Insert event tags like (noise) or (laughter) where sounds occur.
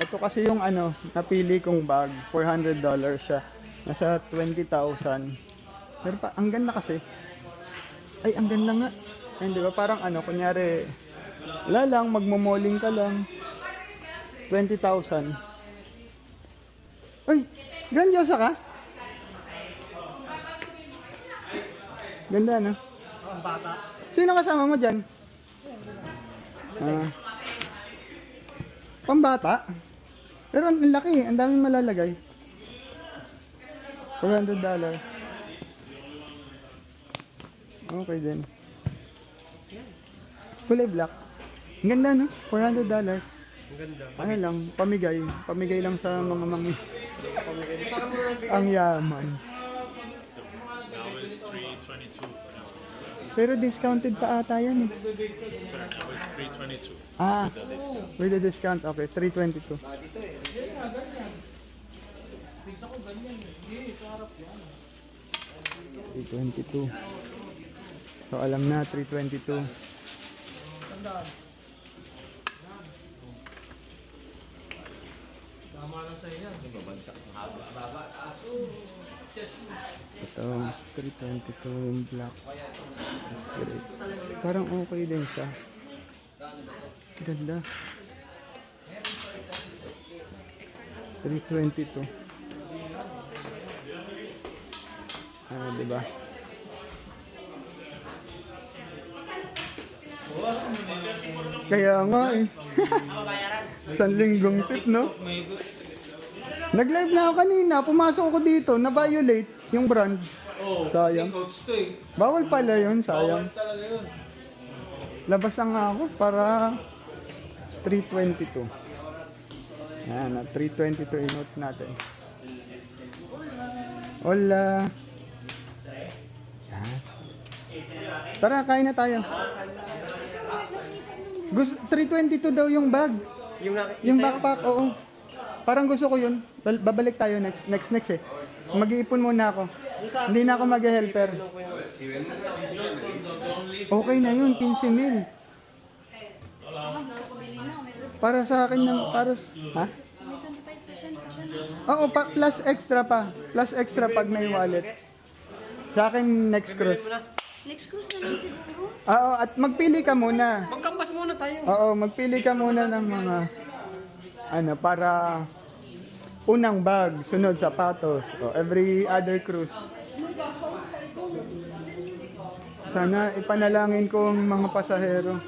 Ito kasi yung ano, napili kong bag. $400 siya. Nasa 20,000. Pero pa, ang ganda kasi. Ay, ang ganda nga. Ayun, di ba? Parang ano, kunyari, wala lang, magmomoling ka lang. 20,000. Ay, grandiosa ka? Ganda, no? Ang bata. Sino kasama mo dyan? Ah. Pambata? Pero ang laki, ang daming malalagay. $400. Okay din. Kulay black. Ang ganda no? $400. Ang ganda. Ano lang, pamigay. Pamigay lang sa mga mangi. ang yaman. Now it's 322 for now. Pero discounted pa ata yan eh. Sir, now it's 322. Ah, The discount. with the discount, okay, 322. Three twenty-two. So alam na, 322. Ito, 322 yung black. Great. Parang okay din siya. Ganda. 322. Ah, di ba? Kaya nga eh. (laughs) Isang linggong tip, no? Nag-live na ako kanina, pumasok ako dito, na-violate yung brand. Oh, Sayang. coach to eh. Bawal pala yun, sayang. Talaga yun. Labas na nga ako para 322. Yan, na 322 inote natin. Hola. Yan. Tara, kain na tayo. Gusto, 322 daw yung bag. Yung, Yung backpack, oo. Parang gusto ko yun. Bal- Babalik tayo next, next, next eh. Mag-iipon muna ako. Hindi na ako mag-helper. Okay na yun, 15 mil. Para sa akin ng para ha? May 25% pa siya. Oo, pa, plus extra pa. Plus extra pag may wallet. Sa akin next cruise. Next cruise na lang siguro. Oo, at magpili ka muna. Magkampas muna tayo. Oo, magpili ka muna ng mga ano para unang bag, sunod sapatos, o every other cruise. Sana ipanalangin ko ang mga pasahero.